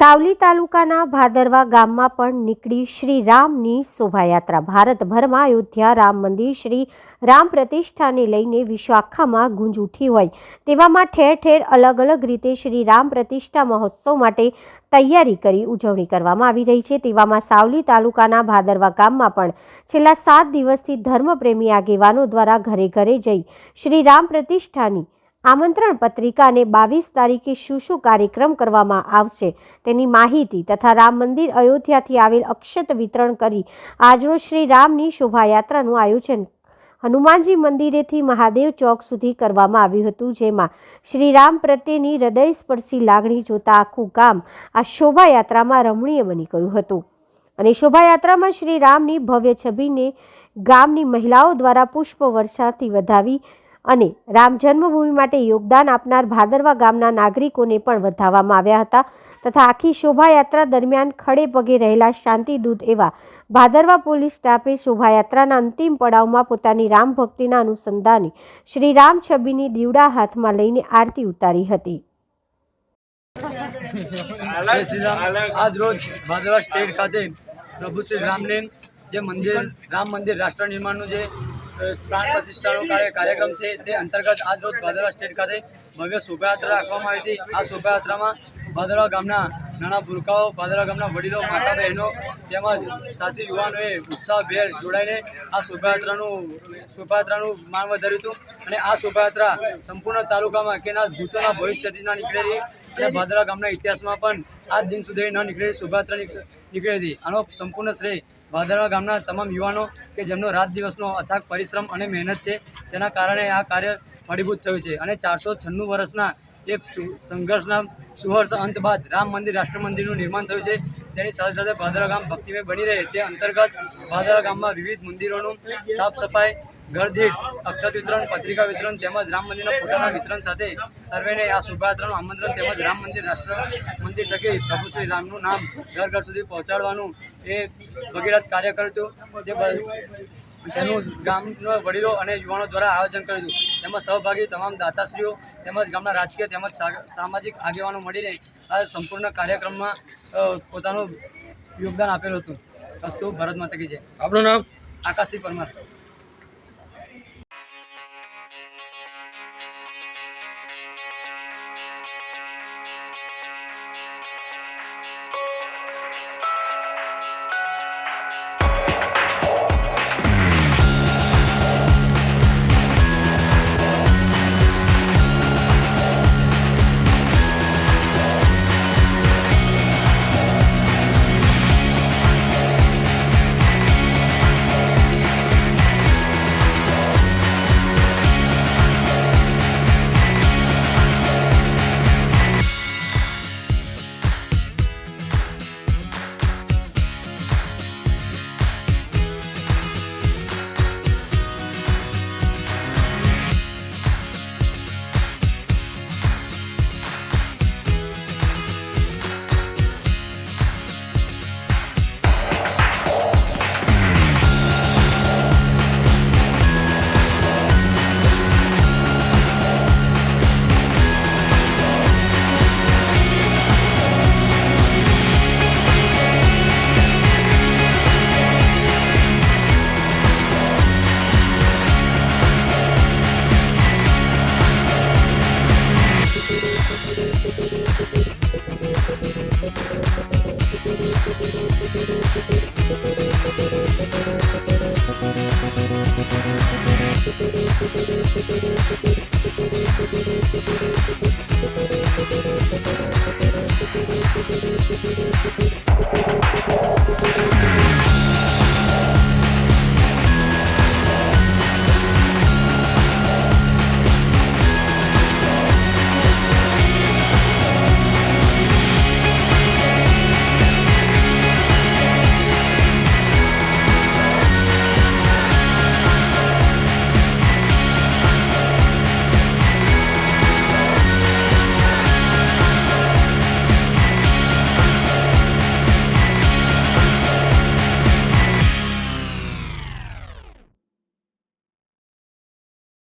સાવલી તાલુકાના ભાદરવા ગામમાં પણ નીકળી શ્રી રામની શોભાયાત્રા. ભારતભરમાં અયોધ્યા રામ મંદિર શ્રી રામ પ્રતિષ્ઠાને લઈને વિશ્વ આખામાં ગુંજ ઉઠી હોય તેવામાં ઠેર ઠેર અલગ અલગ રીતે શ્રી રામ પ્રતિષ્ઠા મહોત્સવ માટે તૈયારી કરી ઉજવણી કરવામાં આવી રહી છે. તેવામાં સાવલી તાલુકાના ભાદરવા ગામમાં પણ છેલ્લા સાત દિવસથી ધર્મપ્રેમી આગેવાનો દ્વારા ઘરે ઘરે જઈ શ્રી રામ પ્રતિષ્ઠાની આમંત્રણ પત્રિકા અને બાવીસ તારીખે શું શું કાર્યક્રમ કરવામાં આવશે તેની માહિતી તથા રામ મંદિર અયોધ્યાથી આવેલ અક્ષત વિતરણ કરી આજરોજ શ્રી રામની શોભાયાત્રાનું આયોજન હનુમાનજી મંદિરેથી મહાદેવ ચોક સુધી કરવામાં આવ્યું હતું, જેમાં શ્રી રામ પ્રત્યેની હૃદયસ્પર્શી લાગણી જોતા આખું ગામ આ શોભાયાત્રામાં રમણીય બની ગયું હતું. અને શોભાયાત્રામાં શ્રી રામની ભવ્ય છબીને ગામની મહિલાઓ દ્વારા પુષ્પ વર્ષાથી વધાવી અને રામ જન્મભૂમિ માટે યોગદાન આપનાર ભાદરવા ગામના નાગરિકોને પણ વધાવવામાં આવ્યા હતા તથા આખી શોભાયાત્રા દરમિયાન ખડે પગે રહેલા શાંતિદૂત એવા ભાદરવા પોલીસ સ્ટાફે શોભાયાત્રાના અંતિમ પડાવમાં પોતાની રામ ભક્તિના અનુસંધાને શ્રી રામ છબીની દીવડા હાથમાં લઈને આરતી ઉતારી હતી. આજ રોજ ભાદરવા સ્ટેટ ખાતે પ્રભુ શ્રી રામને જે મંદિર, રામ મંદિર રાષ્ટ્ર નિર્માણનું જે પ્રાણ પ્રતિષ્ઠાનો કાર્ય કાર્યક્રમ છે. તે અંતર્ગત આજ રોજ ભાદરવા સ્ટેટ ખાતે ભવ્ય શોભાયાત્રા રાખવામાં આવી હતી. આ શોભાયાત્રામાં ભાદરવા ગામના નાના ભૂલકાઓ ભાદરવા ગામના વડીલો માતા બહેનો તેમજ સાથી યુવાનોએ ઉત્સાહભેર જોડાઈને આ શોભાયાત્રાનું શોભાયાત્રાનું માન વધાર્યું હતું અને આ શોભાયાત્રા સંપૂર્ણ તાલુકામાં કેના ભૂતોના ભવિષ્યથી ના નીકળેલી અને ભાદરવા ગામના ઇતિહાસમાં પણ આજ દિન સુધી ન નીકળેલી શોભાયાત્રા નીકળી હતી. આનો સંપૂર્ણ શ્રેય ભાદરવા ગામના તમામ યુવાનો કે જેમનો રાત દિવસનો અથાગ, પરિશ્રમ અને મહેનત છે, તેના કારણે આ કાર્ય ફળીભૂત થયું છે. અને ચારસો છન્નું વર્ષના એક સંઘર્ષના સુહર્ષ અંત બાદ રામ મંદિર, રાષ્ટ્ર મંદિરનું નિર્માણ થયું છે. તેની સાથે સાથે ભાદરા ગામ ભક્તિમય બની રહે. તે અંતર્ગત ભાદરા ગામમાં વિવિધ મંદિરોનું સાફ સફાઈ ઘર દીઠ અક્ષત વિતરણ પત્રિકા વિતરણ તેમજ રામ મંદિરના ફોટાના વિતરણ સાથે સર્વેને આ શોભાયાત્રાનું આમંત્રણ તેમજ રામ મંદિર રાષ્ટ્ર મંદિર થકી પ્રભુ શ્રી રામનું નામ ઘર ઘર સુધી પહોંચાડવાનું એ ભગીરથ કાર્ય કર્યું હતું. તેનું ગામના વડીલો અને યુવાનો દ્વારા આયોજન કર્યું હતું. તેમાં સહભાગી તમામ દાતાશ્રીઓ તેમજ ગામના રાજકીય તેમજ સામાજિક આગેવાનો મળીને આ સંપૂર્ણ કાર્યક્રમમાં પોતાનું યોગદાન આપેલું હતું. અસ્તુ ભારત માતા કી જય. આપણું નામ? આકાશી પરમાર.